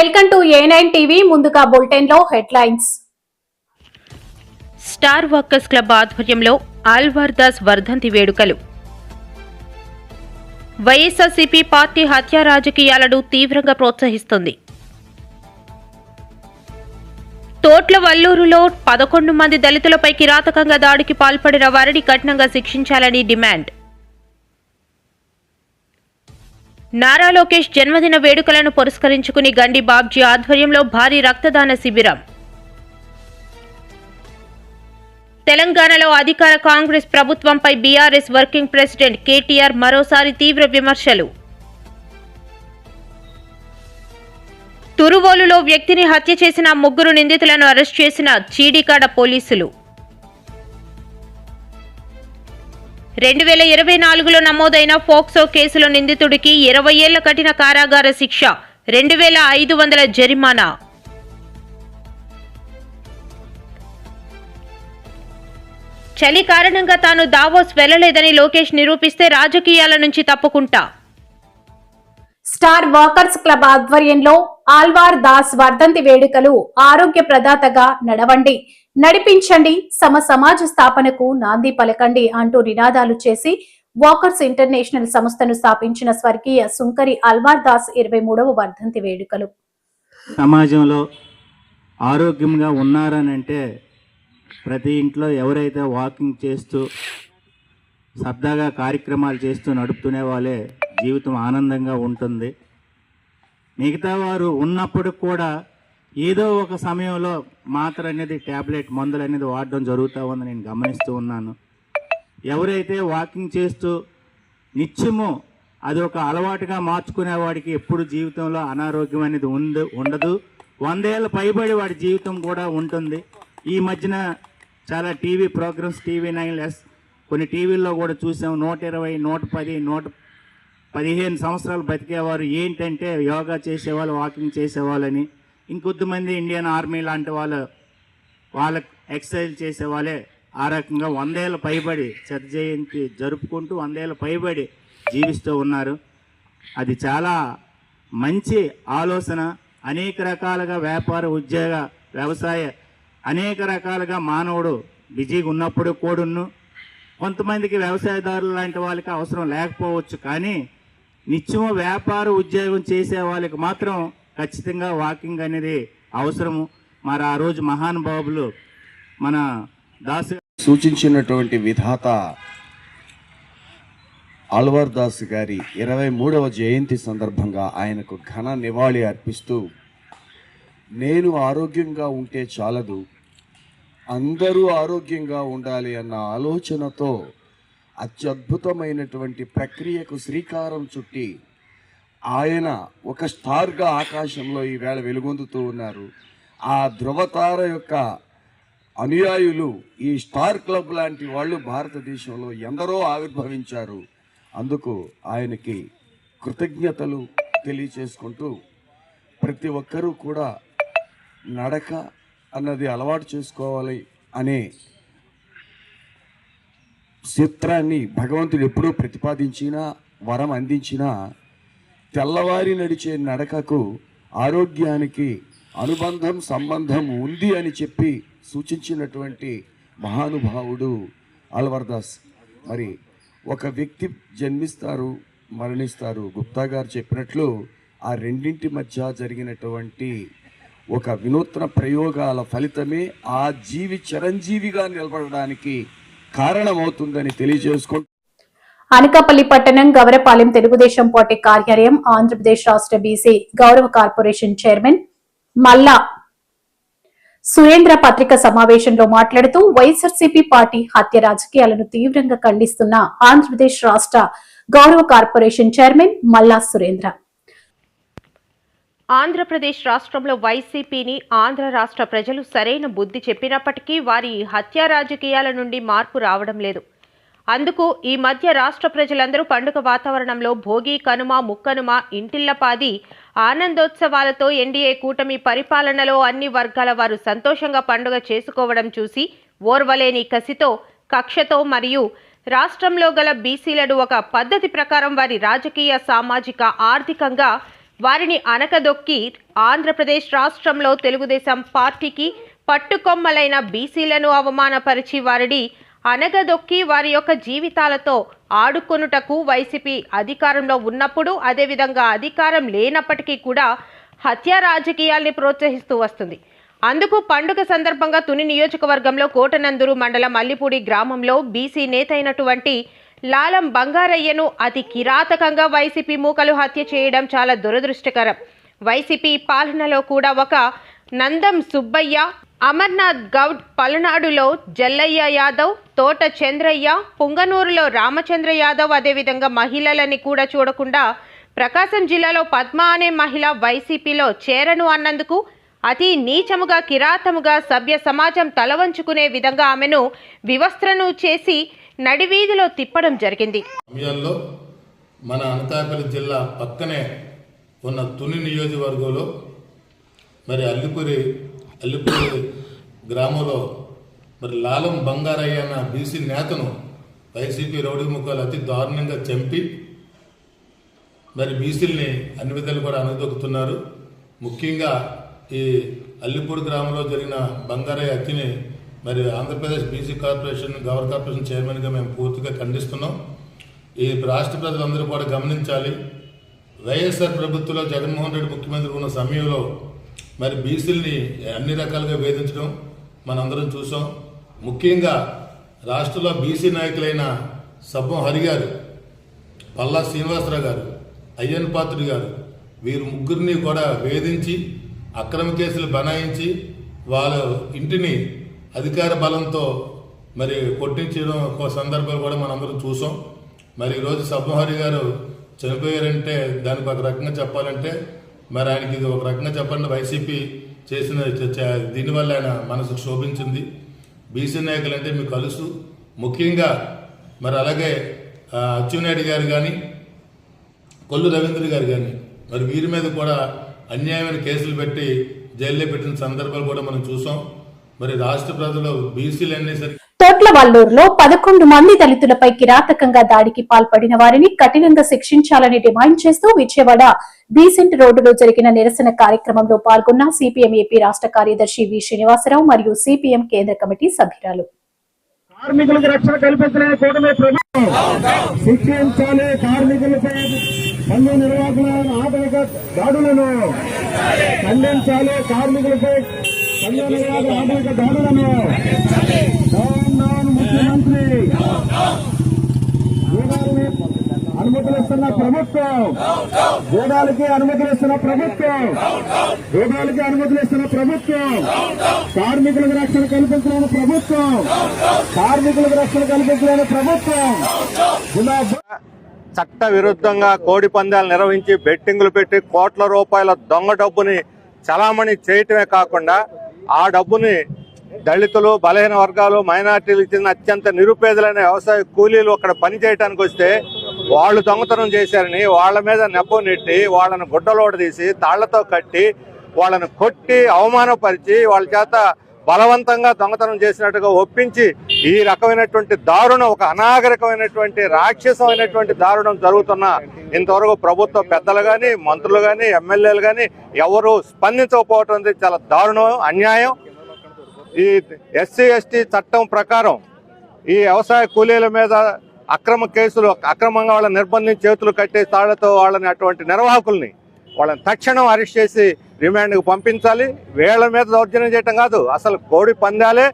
Welcome to A nine TV ముందుగా బులెటిన్లో headlines. Star workers club ఆధ్వర్యంలో ఆల్వార్దాస్ వర్ధంతి వేడుకలు. వైఎస్ఆర్సీపీ పార్టీ హత్యా రాజకీయాలను తీవ్రంగా ప్రోత్సహిస్తుంది. తోట్ల వల్లూరులో పదకొండు మంది దళితులపై కిరాతకంగా దాడికి పాల్పడిన వారిని కఠినంగా శిక్షించాలని డిమాండ్. నారా లోకేష్ జన్మదిన వేడుకలను పురస్కరించుకుని గండి బాబ్జీ ఆధ్వర్యంలో భారీ రక్తదాన శిబిరం. తెలంగాణలో అధికార కాంగ్రెస్ ప్రభుత్వంపై బీఆర్ఎస్ వర్కింగ్ ప్రెసిడెంట్ కేటీఆర్ మరోసారి తీవ్ర విమర్శలు. తురువోలులో వ్యక్తిని హత్య చేసిన ముగ్గురు నిందితులను అరెస్ట్ చేసిన చీడికాడ పోలీసులు. రెండు వేల ఇరవై నాలుగులో నమోదైన ఫోక్సో కేసులో నిందితుడికి ఇరవై ఏళ్ళ కఠిన కారాగార శిక్ష రెండు వేల ఐదు వందల జరిమానా. చలి కారణంగా తాను దావోస్ వెళ్ళలేదని లోకేష్ నిరూపిస్తే రాజకీయాల నుంచి తప్పుకుంటా. స్టార్ వాకర్స్ క్లబ్ ఆధ్వర్యంలో ఆల్వార్ దాస్ వర్ధంతి వేడుకలు ఆరోగ్య ప్రదాతగా నడవండి. నడిపించండి. సమ సమాజ స్థాపనకు నాంది పలకండి అంటూ నినాదాలు చేసి వాకర్స్ ఇంటర్నేషనల్ సంస్థను స్థాపించిన స్వర్గీయ సుంకరి అల్వార్ దాస్ ఇరవై మూడవ వర్ధంతి వేడుకలు. సమాజంలో ఆరోగ్యంగా ఉన్నారనంటే ప్రతి ఇంట్లో ఎవరైతే వాకింగ్ చేస్తూ సరదాగా కార్యక్రమాలు చేస్తూ నడుపుతునే వాళ్ళే జీవితం ఆనందంగా ఉంటుంది. మిగతా వారు ఉన్నప్పుడు కూడా ఏదో ఒక సమయంలో మాత్ర అనేది ట్యాబ్లెట్ మందులు అనేది వాడడం జరుగుతూ ఉందని నేను గమనిస్తూ ఉన్నాను. ఎవరైతే వాకింగ్ చేస్తూ నిత్యము అది ఒక అలవాటుగా మార్చుకునే వాడికి ఎప్పుడు జీవితంలో అనారోగ్యం అనేది ఉండు ఉండదు. వందేళ్ళ పైబడి వాడి జీవితం కూడా ఉంటుంది. ఈ మధ్యన చాలా TV programs TV nine S కొన్ని టీవీల్లో కూడా చూసాం. నూట ఇరవై నూట పది నూట పదిహేను సంవత్సరాలు బతికేవారు. ఏంటంటే యోగా చేసేవాళ్ళు వాకింగ్ చేసేవాళ్ళని. ఇంకొద్దిమంది ఇండియన్ ఆర్మీ లాంటి వాళ్ళు వాళ్ళకు ఎక్సర్సైజ్ చేసే వాళ్ళే ఆ రకంగా వందేళ్ళ పైబడి శత జయంతి జరుపుకుంటూ వందేళ్ళ పైబడి జీవిస్తూ ఉన్నారు. అది చాలా మంచి ఆలోచన. అనేక రకాలుగా వ్యాపార ఉద్యోగ వ్యవసాయ అనేక రకాలుగా మానవుడు బిజీగా ఉన్నప్పుడు కూడాను. కొంతమందికి వ్యవసాయదారులు లాంటి వాళ్ళకి అవసరం లేకపోవచ్చు కానీ నిత్యం వ్యాపార ఉద్యోగం చేసే వాళ్ళకి మాత్రం ఖచ్చితంగా వాకింగ్ అనేది అవసరము. మరి ఆ రోజు మహానుభావులు మన దాస్ సూచించినటువంటి విధాత అల్వర్ దాస్ గారి ఇరవై మూడవ జయంతి సందర్భంగా ఆయనకు ఘన నివాళి అర్పిస్తూ నేను ఆరోగ్యంగా ఉంటే చాలదు. అందరూ ఆరోగ్యంగా ఉండాలి అన్న ఆలోచనతో అత్యద్భుతమైనటువంటి ప్రక్రియకు శ్రీకారం చుట్టి ఆయన ఒక స్టార్గా ఆకాశంలో ఈవేళ వెలుగొందుతూ ఉన్నారు. ఆ ధృవతార యొక్క అనుయాయులు ఈ స్టార్ క్లబ్ లాంటి వాళ్ళు భారతదేశంలో ఎందరో ఆవిర్భవించారు. అందుకు ఆయనకి కృతజ్ఞతలు తెలియచేసుకుంటూ ప్రతి ఒక్కరూ కూడా నడక అన్నది అలవాటు చేసుకోవాలి అనే చిత్రాన్ని భగవంతుడు ఎప్పుడూ ప్రతిపాదించినా వరం అందించినా తెల్లవారి నడిచే నడకకు ఆరోగ్యానికి అనుబంధం సంబంధం ఉంది అని చెప్పి సూచించినటువంటి మహానుభావుడు అల్వర్దాస్ మరి ఒక వ్యక్తి జన్మిస్తారు మరణిస్తారు. గుప్తా గారు చెప్పినట్లు ఆ రెండింటి మధ్య జరిగినటువంటి ఒక వినూత్న ప్రయోగాల ఫలితమే ఆ జీవి చిరంజీవిగా నిలబడడానికి కారణమవుతుందని తెలియజేసుకుంటూ అనకాపల్లి పట్టణం గవరపాలెం తెలుగుదేశం పార్టీ కార్యాలయం ఆంధ్రప్రదేశ్ రాష్ట్ర బీసీ గౌరవ కార్పొరేషన్ చైర్మన్ మల్లా సురేంద్ర పత్రిక సమావేశంలో మాట్లాడుతూ వైఎస్ఆర్సీపీ పార్టీ హత్య రాజకీయాలను తీవ్రంగా ఖండిస్తున్న ఆంధ్రప్రదేశ్ రాష్ట్ర గౌరవ కార్పొరేషన్ చైర్మన్ మల్లా సురేంద్ర. ఆంధ్రప్రదేశ్ రాష్ట్రంలో వైసీపీని ఆంధ్ర రాష్ట్ర ప్రజలు సరైన బుద్ధి చెప్పినప్పటికీ వారి హత్యా రాజకీయాల నుండి మార్పు రావడం లేదు. అందుకు ఈ మధ్య రాష్ట్ర ప్రజలందరూ పండుగ వాతావరణంలో భోగి కనుమ ముక్కనుమ ఇంటిల్లపాది ఆనందోత్సవాలతో ఎన్డీఏ కూటమి పరిపాలనలో అన్ని వర్గాల వారు సంతోషంగా పండుగ చేసుకోవడం చూసి ఓర్వలేని కసితో కక్షతో మరియు రాష్ట్రంలో గల బీసీలను ఒక పద్ధతి ప్రకారం వారి రాజకీయ సామాజిక ఆర్థికంగా వారిని అనకదొక్కి ఆంధ్రప్రదేశ్ రాష్ట్రంలో తెలుగుదేశం పార్టీకి పట్టుకొమ్మలైన బీసీలను అవమానపరిచి వారిని అనగదొక్కి వారి యొక్క జీవితాలతో ఆడుకొనుటకు వైసీపీ అధికారంలో ఉన్నప్పుడు అదేవిధంగా అధికారం లేనప్పటికీ కూడా హత్య రాజకీయాల్ని ప్రోత్సహిస్తూ వస్తుంది. అందుకు పండుగ సందర్భంగా తుని నియోజకవర్గంలో కోటనందూరు మండలం అల్లిపూడి గ్రామంలో బీసీ నేత అయినటువంటి లాలం బంగారయ్యను అతి కిరాతకంగా వైసీపీ మూకలు హత్య చేయడం చాలా దురదృష్టకరం. వైసీపీ పాలనలో కూడా ఒక నందం సుబ్బయ్య అమర్నాథ్ గౌడ్ పలనాడులో జల్లయ్య యాదవ్ తోట చంద్రయ్య పుంగనూరులో రామచంద్ర యాదవ్ అదేవిధంగా మహిళలని కూడా చూడకుండా ప్రకాశం జిల్లాలో పద్మ అనే మహిళ వైసీపీలో చేరను అన్నందుకు అతి నీచముగా కిరాతముగా సభ్య సమాజం తలవంచుకునే విధంగా ఆమెను వివస్త్రను చేసి నడివీధిలో తిప్పడం జరిగింది. మన అనకాపల్లి జిల్లా పక్కనే ఉన్న తుని నియోజకవర్గంలో మరి అల్లిపురి అల్లిపూర్ గ్రామంలో మరి లాలం బంగారయ్య అన్న బీసీ నేతను వైసీపీ రౌడీ ముఖాలు అతి దారుణంగా చంపి మరి బీసీల్ని అన్ని విధాలు కూడా అనుదొక్కుతున్నారు. ముఖ్యంగా ఈ అల్లిపూడి గ్రామంలో జరిగిన బంగారయ్య హత్యని మరి ఆంధ్రప్రదేశ్ బీసీ కార్పొరేషన్ గవర్ కార్పొరేషన్ చైర్మన్గా మేము పూర్తిగా ఖండిస్తున్నాం. ఈ రాష్ట్ర ప్రజలందరూ కూడా గమనించాలి. వైఎస్ఆర్ ప్రభుత్వంలో జగన్మోహన్ రెడ్డి ముఖ్యమంత్రి ఉన్న సమయంలో మరి బీసీలని అన్ని రకాలుగా వేధించడం మనందరం చూసాం. ముఖ్యంగా రాష్ట్రంలో బీసీ నాయకులైన సబ్బం హరి గారు పల్లా శ్రీనివాసరావు గారు అయ్యన్ పాత్రుడు గారు వీరు ముగ్గురిని కూడా వేధించి అక్రమ కేసులు బనాయించి వాళ్ళ ఇంటిని అధికార బలంతో మరి కొట్టించడం సందర్భాలు కూడా మనందరం చూసాం. మరి ఈరోజు సబ్బహరి గారు చనిపోయారంటే దానికి ఒక రకంగా చెప్పాలంటే మరి ఆయనకి ఇది ఒక రకంగా చెప్పండి. వైసీపీ చేసిన దీనివల్ల ఆయన మనసు క్షోభించింది. బీసీ నాయకులు అంటే మీకు కలుసు. ముఖ్యంగా మరి అలాగే అచ్చెన్నాయుడు గారు కానీ కొల్లు రవీంద్ర గారు కానీ మరి వీరి మీద కూడా అన్యాయమైన కేసులు పెట్టి జైల్లో పెట్టిన సందర్భాలు కూడా మనం చూసాం. మరి రాష్ట్ర ప్రజలు బీసీలు అనేసరికి తోట్లవల్లూరులో పదకొండు మంది దళితులపై కిరాతకంగా దాడికి పాల్పడిన వారిని కఠినంగా శిక్షించాలని డిమాండ్ చేస్తూ విజయవాడ బీసెంట్ రోడ్డులో జరిగిన నిరసన కార్యక్రమంలో పాల్గొన్న సిపిఎం ఏపీ రాష్ట్ర కార్యదర్శి వి శ్రీనివాసరావు మరియు సిపిఎం కేంద్ర కమిటీ సభ్యురాలు. కార్మికులకు రక్షణ కల్పించలేని కూటమి ప్రభుత్వం. శిక్షించాలి కార్మికులపై పన్ను నిర్వాహకుల దాడులను ఖండించాలి కార్మికులపై ముఖ్యమంత్రి అనుమతులిస్తున్న ప్రభుత్వం జూడాలకి అనుమతులిస్తున్న ప్రభుత్వం జూడాలకి అనుమతులిస్తున్న ప్రభుత్వం కార్మికులకు రక్షణ కల్పించలేని ప్రభుత్వం కార్మికులకు రక్షణ కల్పించలేని ప్రభుత్వం చట్ట విరుద్ధంగా కోడి పందాలు నిర్వహించి బెట్టింగులు పెట్టి కోట్ల రూపాయల దొంగ డబ్బుని చలామణి చేయటమే కాకుండా ఆ డబ్బుని దళితులు బలహీన వర్గాలు మైనార్టీలు ఇచ్చిన అత్యంత నిరుపేదలైన వ్యవసాయ కూలీలు అక్కడ పని చేయడానికి వస్తే వాళ్ళు దొంగతనం చేశారని వాళ్ళ మీద నెప్పం నెట్టి వాళ్ళను గుడ్డలోడ తీసి తాళ్ళతో కట్టి వాళ్ళను కొట్టి అవమానపరిచి వాళ్ళ చేత బలవంతంగా దొంగతనం చేసినట్టుగా ఒప్పించి ఈ రకమైనటువంటి దారుణం ఒక అనాగరికమైనటువంటి రాక్షసమైనటువంటి దారుణం జరుగుతున్న ఇంతవరకు ప్రభుత్వ పెద్దలు కానీ మంత్రులు కానీ ఎమ్మెల్యేలు కానీ ఎవరు స్పందించకపోవటం అనేది చాలా దారుణం అన్యాయం. ఈ ఎస్సీ ఎస్టీ చట్టం ప్రకారం ఈ వ్యవసాయ కూలీల మీద అక్రమ కేసులు అక్రమంగా వాళ్ళని నిర్బంధించి చేతులు కట్టే తాళ్ళతో వాళ్ళని అటువంటి నిర్వాహకుల్ని వాళ్ళని తక్షణం అరెస్ట్ చేసి రిమాండ్కి పంపించాలి. వేళ్ళ మీద దౌర్జన్యం చేయటం కాదు. అసలు కోడి పందాలే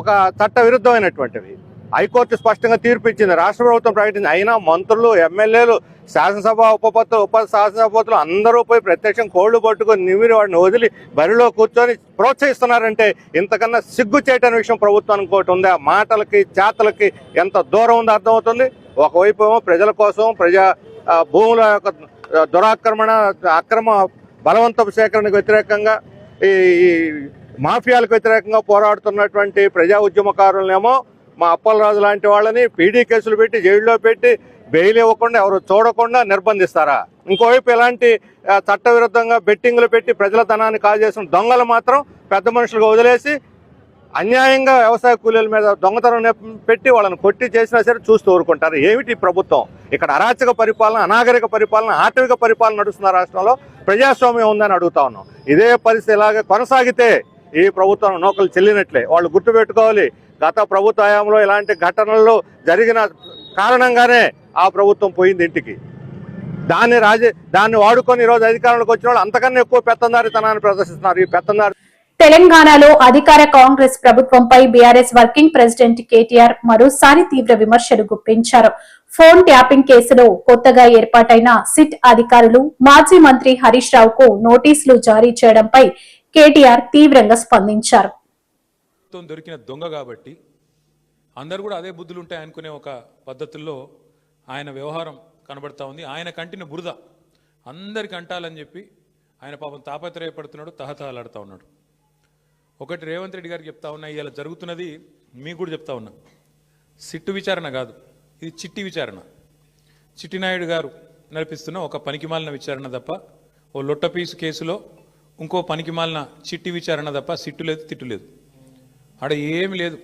ఒక చట్ట విరుద్ధమైనటువంటివి హైకోర్టు స్పష్టంగా తీర్పు ఇచ్చింది రాష్ట్ర ప్రభుత్వం ప్రకటించింది. అయినా మంత్రులు ఎమ్మెల్యేలు శాసనసభ ఉపపత్తులు ఉప శాసనసభపతులు అందరూ పోయి ప్రత్యక్షం కోళ్ళు పట్టుకొని నిమిరి వాడిని వదిలి బరిలో కూర్చొని ప్రోత్సహిస్తున్నారంటే ఇంతకన్నా సిగ్గు చేయటం విషయం ప్రభుత్వానికి అనుకోటి ఉంది. ఆ మాటలకి చేతలకి ఎంత దూరం ఉందో అర్థమవుతుంది. ఒకవైపు ఏమో ప్రజల కోసం ప్రజా భూముల యొక్క దురాక్రమణ అక్రమ బలవంతపు సేకరణకు వ్యతిరేకంగా ఈ మాఫియాలకు వ్యతిరేకంగా పోరాడుతున్నటువంటి ప్రజా ఉద్యమకారులనేమో మా అప్పలరాజు లాంటి వాళ్ళని పీడీ కేసులు పెట్టి జైల్లో పెట్టి బెయిల్ ఇవ్వకుండా ఎవరు చూడకుండా నిర్బంధిస్తారా? ఇంకోవైపు ఇలాంటి చట్టవిరుద్ధంగా బెట్టింగ్లు పెట్టి ప్రజల ధనాన్ని కాజేసిన దొంగలు మాత్రం పెద్ద మనుషులుగా వదిలేసి అన్యాయంగా వ్యవసాయ కూలీల మీద దొంగతనం పెట్టి వాళ్ళని కొట్టి చేసినా సరే చూస్తూ ఊరుకుంటారు. ఏమిటి ప్రభుత్వం? ఇక్కడ అరాచక పరిపాలన అనాగరిక పరిపాలన ఆటవిక పరిపాలన నడుస్తున్న రాష్ట్రంలో ప్రజాస్వామ్యం ఉందని అడుగుతా ఉన్నాం. ఇదే పరిస్థితి ఇలాగే కొనసాగితే ఈ ప్రభుత్వం నౌకలు చెల్లినట్లే. వాళ్ళు గుర్తుపెట్టుకోవాలి గత ప్రభుత్వ హయాంలో ఇలాంటి ఘటనలు జరిగిన కారణంగానే ఆ ప్రభుత్వం పోయింది ఇంటికి. దాన్ని రాజ దాన్ని వాడుకొని ఈరోజు అధికారంలోకి వచ్చిన వాళ్ళు అంతకన్నా ఎక్కువ పెత్తందారితనాన్ని ప్రదర్శిస్తున్నారు. ఈ పెత్తందారి తెలంగాణలో అధికార కాంగ్రెస్ ప్రభుత్వంపై బీఆర్ఎస్ వర్కింగ్ ప్రెసిడెంట్ కేటీఆర్ మరోసారి తీవ్ర విమర్శలు గుప్పించారు. ఫోన్ ట్యాపింగ్ కేసులో కొత్తగా ఏర్పాటైన సిట్ అధికారులు మాజీ మంత్రి హరీష్ రావుకు నోటీసులు జారీ చేయడంపై కేటీఆర్ తీవ్రంగా స్పందించారు. దొరికిన దొంగ కాబట్టి అందరూ కూడా అదే బుద్ధులు ఉంటాయి అనుకునే ఒక పద్ధతుల్లో ఆయన వ్యవహారం కనబడతా ఉంది. ఆయన కంటిన బురద అందరికి అంటాలని చెప్పి ఆయన పాపం తాపత్రయపడుతున్నాడు తహతహలాడుతూ ఉన్నాడు. ఒకటి రేవంత్ రెడ్డి గారికి చెప్తా ఉన్నా ఇలా జరుగుతున్నది మీకు కూడా చెప్తా ఉన్నా. సిట్టు విచారణ కాదు ఇది చిట్టి విచారణ. చిట్టినాయుడు గారు నడిపిస్తున్న ఒక పనికిమాలిన విచారణ తప్ప ఓ లొట్టపీసు కేసులో ఇంకో పనికిమాలిన చిట్టి విచారణ తప్ప సిట్టు లేదు తిట్టు లేదు. ఆడ ఏమి లేదు.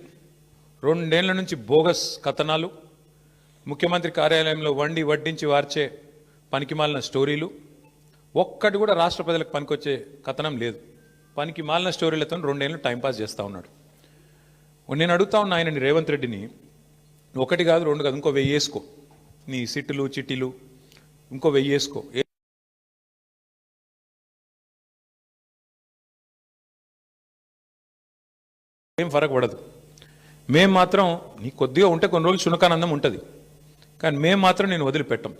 రెండేళ్ళ నుంచి బోగస్ కథనాలు. ముఖ్యమంత్రి కార్యాలయంలో వండి వడ్డించి వార్చే పనికిమాలిన స్టోరీలు. ఒక్కటి కూడా రాష్ట్ర ప్రజలకు పనికొచ్చే కథనం లేదు. పనికి మాలిన స్టోరీలతో రెండేళ్ళు టైంపాస్ చేస్తూ ఉన్నాడు. నేను అడుగుతా ఉన్నా ఆయనని రేవంత్ రెడ్డిని ఒకటి కాదు రెండు కాదు ఇంకో వెయ్యి వేసుకో నీ సిట్టులు చిట్టిలు ఇంకో వెయ్యి వేసుకో ఏం ఫరక్ పడదు. మేం మాత్రం నీ కొద్దిగా ఉంటే కొన్ని రోజులు శునకానందం ఉంటుంది. కానీ మేము మాత్రం నేను వదిలిపెట్టం.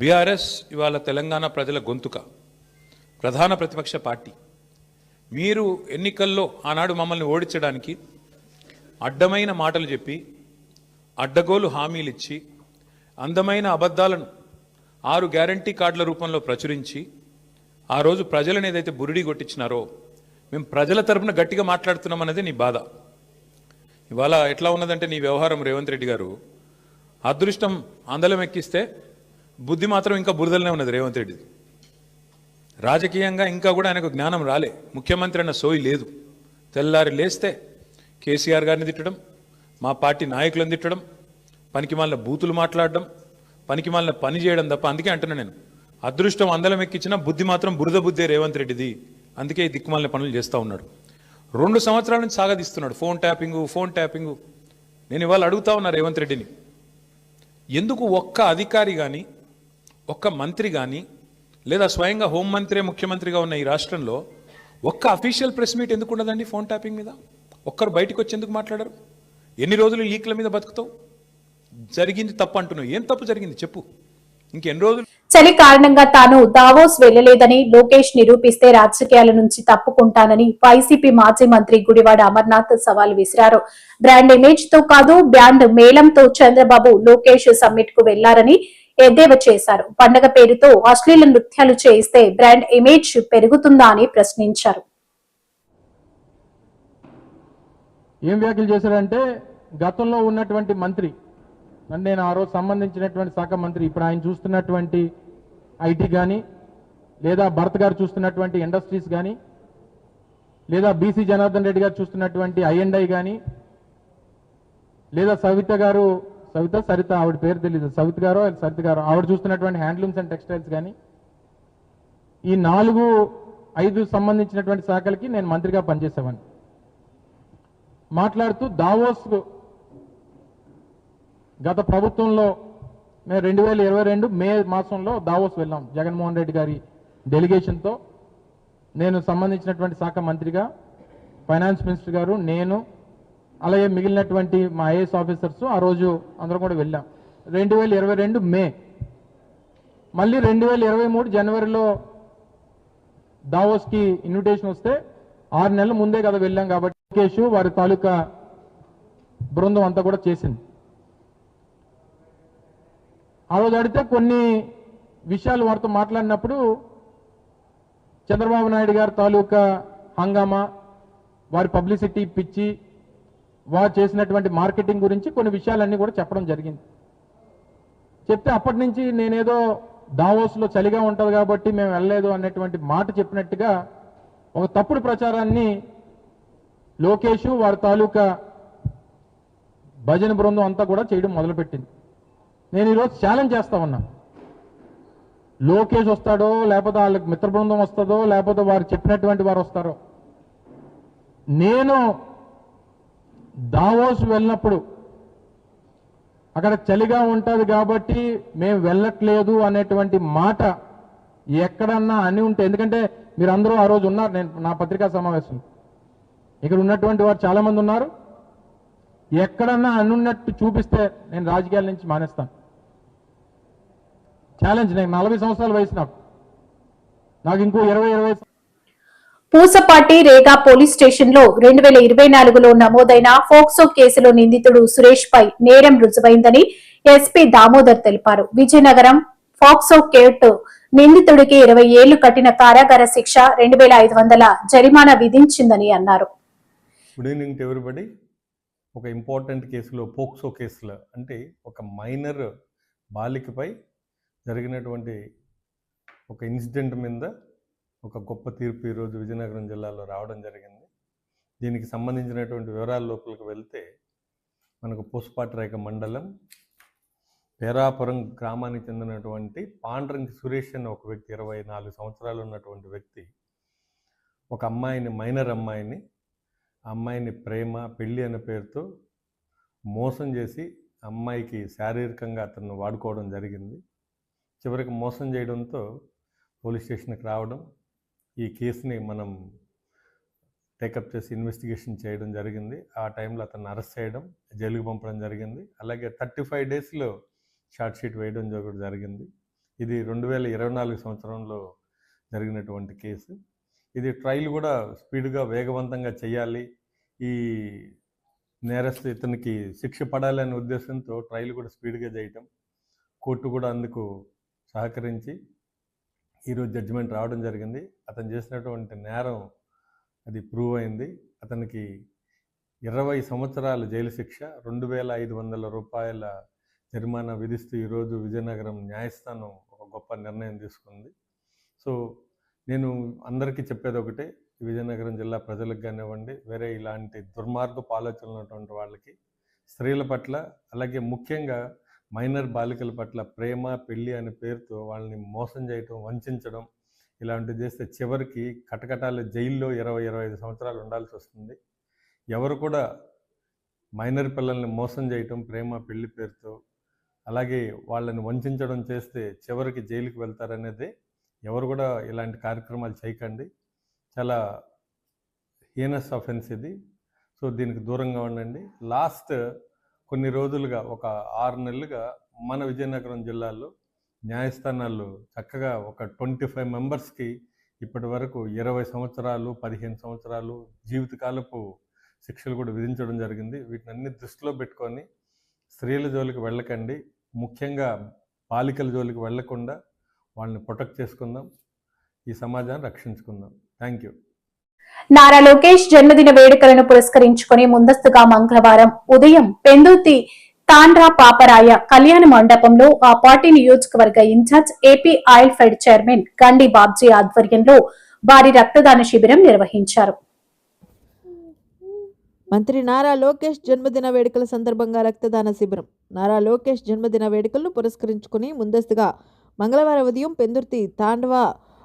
బీఆర్ఎస్ ఇవాళ తెలంగాణ ప్రజల గొంతుక. ప్రధాన ప్రతిపక్ష పార్టీ. మీరు ఎన్నికల్లో ఆనాడు మమ్మల్ని ఓడించడానికి అడ్డమైన మాటలు చెప్పి అడ్డగోలు హామీలు ఇచ్చి అందమైన అబద్ధాలను ఆరు గ్యారంటీ కార్డుల రూపంలో ప్రచురించి ఆ రోజు ప్రజలను ఏదైతే బురిడి కొట్టించినారో మేము ప్రజల తరపున గట్టిగా మాట్లాడుతున్నాం అనేది నీ బాధ. ఇవాళ ఎట్లా ఉన్నదంటే నీ వ్యవహారం రేవంత్ రెడ్డి గారు అదృష్టం అందలం ఎక్కిస్తే బుద్ధి మాత్రం ఇంకా బురదలనే ఉన్నది రేవంత్ రెడ్డిది. రాజకీయంగా ఇంకా కూడా ఆయనకు జ్ఞానం రాలే. ముఖ్యమంత్రి అన్న సోయి లేదు. తెల్లారి లేస్తే కేసీఆర్ గారిని తిట్టడం మా పార్టీ నాయకులను తిట్టడం పనికి మాలిన బూతులు మాట్లాడడం పనికి మాలిన పని చేయడం తప్ప అందుకే అంటున్నా నేను. అదృష్టం అందలం ఎక్కించిన బుద్ధి మాత్రం బురద బుద్ధే రేవంత్ రెడ్డిది. అందుకే ఈ దిక్కుమాలిన పనులు చేస్తూ ఉన్నాడు. రెండు సంవత్సరాల నుంచి సాగదీస్తున్నాడు. Phone tapping phone tapping. నేను ఇవాళ అడుగుతా ఉన్నా రేవంత్ రెడ్డిని. ఎందుకు ఒక్క అధికారి కానీ ఒక్క మంత్రి కానీ లేదా స్వయంగా హోంమంత్రే ముఖ్యమంత్రిగా ఉన్న ఈ రాష్ట్రంలో ఒక్క అఫీషియల్ ప్రెస్ మీట్ ఎందుకు ఉండదండి ఫోన్ ట్యాపింగ్ మీద? ఒక్కరు బయటకు వచ్చి ఎందుకు మాట్లాడరు? ఎన్ని రోజులు లీక్ల మీద బతుకుతావు? జరిగింది తప్పు అంటున్నావు. ఏం తప్పు జరిగింది? చెప్పు. ఇంకెన్ని రోజులు? చలి కారణంగా తాను దావోస్ వెళ్ళలేదని లోకేష్ నిరూపిస్తే రాజకీయాల నుంచి తప్పుకుంటానని వైసీపీ మాజీ మంత్రి గుడివాడ అమర్నాథ్ సవాల్ విసిరారు. బ్రాండ్ ఇమేజ్తో కాదు బ్రాండ్ మేళంతో చంద్రబాబు లోకేష్ సమ్మిట్కు వెళ్ళారని ఎద్దేవా చేశారు. పండగ పేరుతో అశ్లీల నృత్యాలు చేయిస్తే బ్రాండ్ ఇమేజ్ పెరుగుతుందా అని ప్రశ్నించారు. ఏం వ్యాఖ్యలు చేశారంటే గతంలో ఉన్నటువంటి మంత్రి నేను ఆ రోజు సంబంధించినటువంటి శాఖ మంత్రి ఇప్పుడు ఆయన చూస్తున్నటువంటి ఐటీ కానీ లేదా భరత్ గారు చూస్తున్నటువంటి ఇండస్ట్రీస్ కానీ లేదా బీసీ జనార్దన్ రెడ్డి గారు చూస్తున్నటువంటి ఐఎండ్ఐ కానీ లేదా సవిత గారు సవిత సరిత ఆవిడ పేరు తెలియదు సవిత గారు సరిత గారు ఆవిడ చూస్తున్నటువంటి హ్యాండ్లూమ్స్ అండ్ టెక్స్టైల్స్ కానీ ఈ నాలుగు ఐదు సంబంధించినటువంటి శాఖలకి నేను మంత్రిగా పనిచేసేవాడిని మాట్లాడుతూ దావోస్ గత ప్రభుత్వంలో మేము రెండు వేల ఇరవై రెండు మే మాసంలో దావోస్ వెళ్ళాం. జగన్మోహన్ రెడ్డి గారి డెలిగేషన్తో. నేను సంబంధించినటువంటి శాఖ మంత్రిగా ఫైనాన్స్ మినిస్టర్ గారు నేను అలాగే మిగిలినటువంటి మా ఐఏఎస్ ఆఫీసర్స్ ఆ రోజు అందరం కూడా వెళ్ళాం. రెండు వేల ఇరవై రెండు మే. మళ్ళీ రెండు వేల ఇరవై మూడు జనవరిలో దావోస్కి ఇన్విటేషన్ వస్తే ఆరు నెలల ముందే కదా వెళ్ళాం కాబట్టి లోకేష్ వారి తాలూకా బృందం అంతా కూడా చేసింది. ఆ రోజు అడిగితే కొన్ని విషయాలు వారితో మాట్లాడినప్పుడు చంద్రబాబు నాయుడు గారి తాలూకా హంగామా వారి పబ్లిసిటీ పిచ్చి వారు చేసినటువంటి మార్కెటింగ్ గురించి కొన్ని విషయాలన్నీ కూడా చెప్పడం జరిగింది. చెప్తే అప్పటి నుంచి నేనేదో దావోస్లో చలిగా ఉంటుంది కాబట్టి మేము వెళ్ళలేదు అన్నటువంటి మాట చెప్పినట్టుగా ఒక తప్పుడు ప్రచారాన్ని లోకేష్ వారి తాలూకా భజన బృందం అంతా కూడా చేయడం మొదలుపెట్టింది. నేను ఈరోజు ఛాలెంజ్ చేస్తా ఉన్నా. లోకేష్ వస్తాడో లేకపోతే వాళ్ళకి మిత్ర బృందం వస్తుందో లేకపోతే వారు చెప్పినటువంటి వారు వస్తారో. నేను దావోస్ వెళ్ళినప్పుడు అక్కడ చలిగా ఉంటుంది కాబట్టి మేము వెళ్ళట్లేదు అనేటువంటి మాట ఎక్కడన్నా అని ఉంటే ఎందుకంటే మీరు అందరూ ఆ రోజు ఉన్నారు నేను నా పత్రికా సమావేశం. ఇక్కడ ఉన్నటువంటి వారు చాలా మంది ఉన్నారు. ఎక్కడన్నా అనున్నట్టు చూపిస్తే నేను రాజకీయాల నుంచి మానేస్తాను. ఛాలెంజ్ నేను నలభై సంవత్సరాల వయసు నాకు. నాకు ఇంకో ఇరవై ఇరవై పూసపాటి రేగా పోలీస్ స్టేషన్లో రెండు వేల ఇరవై నాలుగులో నమోదైన ఫోక్సో కేసులో నిందితుడు సురేష్ పై నేరం రుజువైందని ఎస్పీ దామోదర్ తెలిపారు. విజయనగరం ఫోక్సో కేట్ నిందితుడికి ఇరవై ఏళ్ళు కట్టిన కారాగార శిక్ష రెండు వేల ఐదు వందల జరిమానా విధించిందని అన్నారు. గుడ్ ఈవినింగ్ టు ఎవ్రీబడి ఒక ఇంపార్టెంట్ కేసులో పోక్సో కేసులో అంటే ఒక మైనర్ బాలికపై జరిగినటువంటి ఒక ఇన్సిడెంట్ మీద ఒక గొప్ప తీర్పు ఈరోజు విజయనగరం జిల్లాలో రావడం జరిగింది. దీనికి సంబంధించినటువంటి వివరాల లోపలికి వెళ్తే మనకు పూసపాటిరేఖ మండలం పేరాపురం గ్రామానికి చెందినటువంటి పాండ్రంగి సురేష్ అనే ఒక వ్యక్తి ఇరవై నాలుగు సంవత్సరాలు ఉన్నటువంటి వ్యక్తి ఒక అమ్మాయిని మైనర్ అమ్మాయిని అమ్మాయిని ప్రేమ పెళ్ళి అనే పేరుతో మోసం చేసి అమ్మాయికి శారీరకంగా అతను వాడుకోవడం జరిగింది. చివరికి మోసం చేయడంతో పోలీస్ స్టేషన్కి రావడం ఈ కేసుని మనం టేకప్ చేసి ఇన్వెస్టిగేషన్ చేయడం జరిగింది. ఆ టైంలో అతన్ని అరెస్ట్ చేయడం జైలుకు పంపడం జరిగింది. అలాగే థర్టీ ఫైవ్ డేస్లో షార్ట్ షీట్ వేయడం కూడా జరిగింది. ఇది రెండు వేల ఇరవై నాలుగు సంవత్సరంలో జరిగినటువంటి కేసు. ఇది ట్రయల్ కూడా స్పీడ్గా వేగవంతంగా చేయాలి. ఈ నేరస్తు ఇతనికి శిక్ష పడాలి అనే ఉద్దేశంతో ట్రయల్ కూడా స్పీడ్గా చేయటం. కోర్టు కూడా అందుకు సహకరించి ఈరోజు జడ్జిమెంట్ రావడం జరిగింది. అతను చేసినటువంటి నేరం అది ప్రూవ్ అయింది. అతనికి ఇరవై సంవత్సరాల జైలు శిక్ష రెండు వేల ఐదు వందల రూపాయల జరిమానా విధిస్తూ ఈరోజు విజయనగరం న్యాయస్థానం ఒక గొప్ప నిర్ణయం తీసుకుంది. సో నేను అందరికీ చెప్పేది ఒకటే విజయనగరం జిల్లా ప్రజలకు కానివ్వండి వేరే ఇలాంటి దుర్మార్గపు ఆలోచనలు ఉన్నటువంటి వాళ్ళకి స్త్రీల పట్ల అలాగే ముఖ్యంగా మైనర్ బాలికల పట్ల ప్రేమ పెళ్ళి అనే పేరుతో వాళ్ళని మోసం చేయటం వంచడం ఇలాంటివి చేస్తే చివరికి కటకటాల జైల్లో ఇరవై ఇరవై ఐదు సంవత్సరాలు ఉండాల్సి వస్తుంది. ఎవరు కూడా మైనర్ పిల్లల్ని మోసం చేయటం ప్రేమ పెళ్ళి పేరుతో అలాగే వాళ్ళని వంచడం చేస్తే చివరికి జైలుకి వెళ్తారనేది ఎవరు కూడా ఇలాంటి కార్యక్రమాలు చేయకండి. చాలా హీనస్ అఫెన్స్ ఇది. సో దీనికి దూరంగా ఉండండి. లాస్ట్ కొన్ని రోజులుగా ఒక ఆరు నెలలుగా మన విజయనగరం జిల్లాలో న్యాయస్థానాలు చక్కగా ఒక ట్వంటీ ఫైవ్ మెంబర్స్కి ఇప్పటి వరకు ఇరవై సంవత్సరాలు పదిహేను సంవత్సరాలు జీవితకాలపు శిక్షలు కూడా విధించడం జరిగింది. వీటిని అన్ని దృష్టిలో పెట్టుకొని స్త్రీల జోలికి వెళ్ళకండి. ముఖ్యంగా బాలికల జోలికి వెళ్ళకుండా వాళ్ళని ప్రొటెక్ట్ చేసుకుందాం. ఈ సమాజాన్ని రక్షించుకుందాం. Thank you. నారా లోకేష్ జన్మదిన వేడుకలను పురస్కరించుకుని ముందస్తుగా మంగళవారం ఉదయం పెందుతి తాండ్రా పాపరాయ కళ్యాణ మండపంలో ఆ పార్టీ నియోజకవర్గ incharge AP oil fed chairman Gandi Babji ఆధ్వర్యంలో భారీ రక్తదాన శిబిరం నిర్వహించారు. మంత్రి నారా లోకేష్ జన్మదిన వేడుకల సందర్భంగా రక్తదాన శిబిరం. నారా లోకేష్ జన్మదిన వేడుకలను పురస్కరించుకుని ముందస్తుగా మంగళవారం ఉదయం పెందుర్తి తాండ్వా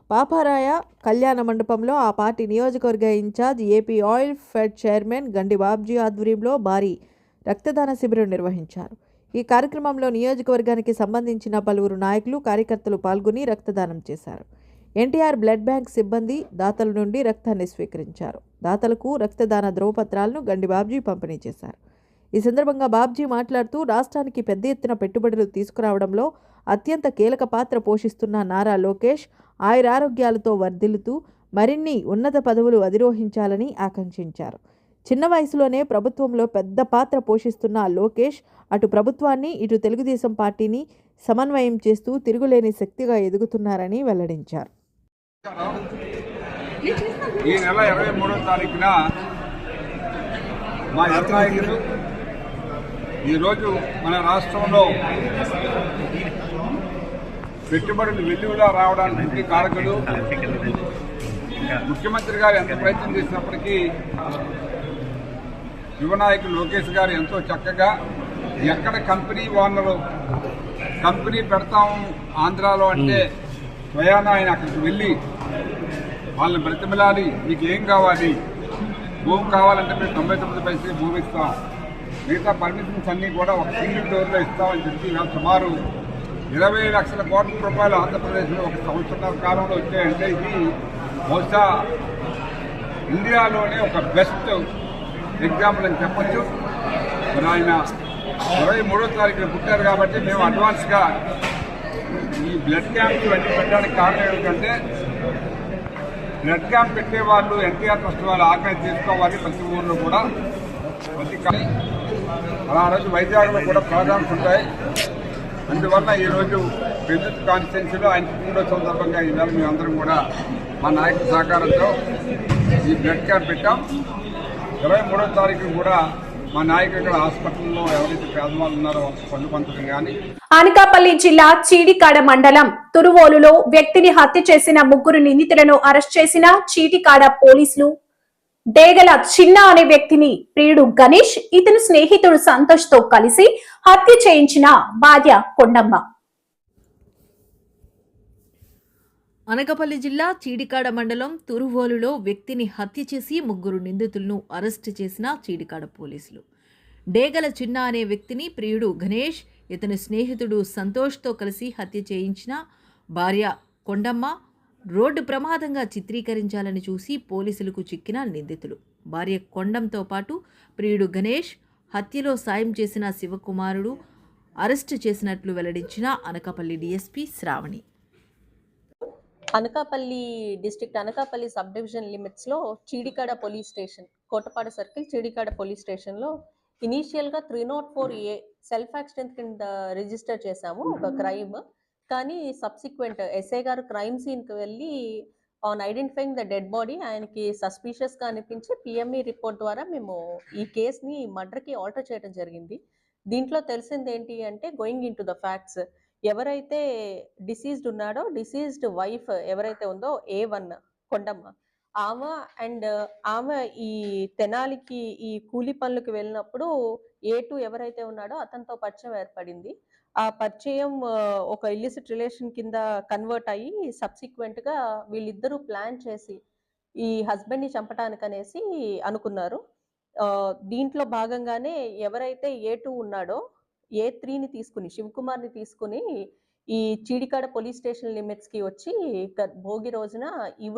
పాపారాయ కళ్యాణ మండపంలో ఆ పార్టీ నియోజకవర్గ incharge AP oil fed chairman Gandi Babji ఆధ్వర్యంలో భారీ రక్తదాన శిబిరం నిర్వహించారు. ఈ కార్యక్రమంలో నియోజకవర్గానికి సంబంధించిన పలువురు నాయకులు కార్యకర్తలు పాల్గొని రక్తదానం చేశారు. ఎన్టీఆర్ బ్లడ్ బ్యాంక్ సిబ్బంది దాతల నుండి రక్తాన్ని స్వీకరించారు. దాతలకు రక్తదాన ధ్రువపత్రాలను గండి బాబ్జీ పంపిణీ చేశారు. ఈ సందర్భంగా బాబ్జీ మాట్లాడుతూ రాష్ట్రానికి పెద్ద ఎత్తున పెట్టుబడులు తీసుకురావడంలో అత్యంత కీలక పాత్ర పోషిస్తున్న నారా లోకేష్ ఆయురారోగ్యాలతో వర్ధిల్లుతూ మరిన్ని ఉన్నత పదవులు అధిరోహించాలని ఆకాంక్షించారు. చిన్న వయసులోనే ప్రభుత్వంలో పెద్ద పాత్ర పోషిస్తున్న లోకేష్ అటు ప్రభుత్వాన్ని ఇటు తెలుగుదేశం పార్టీని సమన్వయం చేస్తూ తిరుగులేని శక్తిగా ఎదుగుతున్నారని వెల్లడించారు. ఈ నెల ఇరవై మూడో తారీఖున మా ఈరోజు మన రాష్ట్రంలో పెట్టుబడులు వెల్లువిలా రావడానికి కారకులు ముఖ్యమంత్రి గారు ఎంత ప్రయత్నం చేసినప్పటికీ యువనాయకులు లోకేష్ గారు ఎంతో చక్కగా ఎక్కడ కంపెనీ ఓనరు కంపెనీ పెడతాం ఆంధ్రాలో అంటే స్వయాన ఆయన అక్కడికి వెళ్ళి వాళ్ళని బ్రతిమలాలి మీకు ఏం కావాలి? భూమి కావాలంటే మేము తొంభై తొమ్మిది పైసలు భూమి ఇస్తాం. మిగతా పర్మిషన్స్ అన్నీ కూడా ఒక సింగిల్ డోర్లో ఇస్తామని చెప్పి నాకు సుమారు ఇరవై లక్షల కోట్ల రూపాయలు ఆంధ్రప్రదేశ్లో ఒక సంవత్సరాల కాలంలో వచ్చాయంటే ఇది బహుశా ఇండియాలోనే ఒక బెస్ట్ ఎగ్జాంపుల్ అని చెప్పొచ్చు. మరి ఆయన ఇరవై మూడో తారీఖున పుట్టారు కాబట్టి మేము అడ్వాన్స్గా ఈ బ్లడ్ క్యాంప్ ఇవన్నీ పెట్టడానికి కారణం ఏమిటంటే బ్లడ్ క్యాంప్ పెట్టే వాళ్ళు ఎన్టీఆర్ ట్రస్ట్ వాళ్ళు ఆర్గనైజ్ చేసుకోవాలి ప్రతి ఊర్లో కూడా. ప్రతి అలా ఆ రోజు వైజాగ్లో కూడా ప్రోగ్రామ్స్ ఉంటాయి. అందువల్ల ఈరోజు విద్యుత్ కాన్స్టిట్యున్సీలో ఆయన పుట్టినరోజు సందర్భంగా ఈవేళ మేమందరం కూడా మా నాయకుల సహకారంతో ఈ బ్లడ్ క్యాంప్ పెట్టాం. ఇరవై మూడో తారీఖు కూడా మా నాయకుడు ఇక్కడ హాస్పిటల్లో ఎవరైతే పేదవాళ్ళు ఉన్నారో పళ్ళు పంచడం కానీ అనకాపల్లి జిల్లా చీడికాడ మండలం తురువోలులో వ్యక్తిని హత్య చేసిన ముగ్గురు నిందితులను అరెస్ట్ చేసిన చీటికాడ పోలీసులు డేగల చిన్న అనే వ్యక్తిని ప్రియుడు గణేష్ ఇతను స్నేహితుడు సంతోష్తో కలిసి హత్య చేయించిన భార్య కొండమ్మ. అనకపల్లి జిల్లా చీడికాడ మండలం తురువోలులో వ్యక్తిని హత్య చేసి ముగ్గురు నిందితులను అరెస్టు చేసిన చీడికాడ పోలీసులు. డేగల చిన్న అనే వ్యక్తిని ప్రియుడు గణేష్ ఇతని స్నేహితుడు సంతోష్తో కలిసి హత్య చేయించిన భార్య కొండమ్మ రోడ్డు ప్రమాదంగా చిత్రీకరించాలని చూసి పోలీసులకు చిక్కిన నిందితులు. భార్య కొండంతో పాటు ప్రియుడు గణేష్ హత్యలో సాయం చేసిన శివకుమారుడు అరెస్టు చేసినట్లు వెల్లడించిన Anakapalli DSP Sravani. Anakapalli district Anakapalli sub division లిమిట్స్లో Cheedikada police station Kotapadu circle Cheedikada police స్టేషన్లో ఇనీషియల్గా three not four A self accident కింద రిజిస్టర్ చేశాము. ఒక క్రైమ్. కానీ సబ్సిక్వెంట్ ఎస్ఐ గారు క్రైమ్ సీన్కి వెళ్ళి on identifying the dead body ఆయనకి సస్పీషియస్గా అనిపించి పిఎంఈ రిపోర్ట్ ద్వారా మేము ఈ కేస్ని మర్డర్కి ఆల్టర్ చేయడం జరిగింది. దీంట్లో తెలిసింది ఏంటి అంటే going in to the facts. ఎవరైతే డిసీజ్డ్ ఉన్నాడో డిసీజ్డ్ వైఫ్ ఎవరైతే ఉందో ఏ వన్ కొండమ్మ. ఆమె అండ్ ఆమె ఈ తెనాలికి ఈ కూలి పనులకు వెళ్ళినప్పుడు ఏ టూ ఎవరైతే ఉన్నాడో అతనితో పరిచయం ఏర్పడింది. ఆ పరిచయం ఒక ఇల్లిసిట్ రిలేషన్ కింద కన్వర్ట్ అయ్యి సబ్సిక్వెంట్గా వీళ్ళిద్దరూ ప్లాన్ చేసి ఈ హస్బెండ్ని చంపటానికి అనేసి అనుకున్నారు. ఆ, దీంట్లో భాగంగానే ఎవరైతే ఏ టూ ఉన్నాడో ఏ త్రీని తీసుకుని శివకుమార్ని తీసుకుని ఈ చీడికాడ పోలీస్ స్టేషన్ లిమిట్స్కి వచ్చి భోగి రోజున ఈవిడ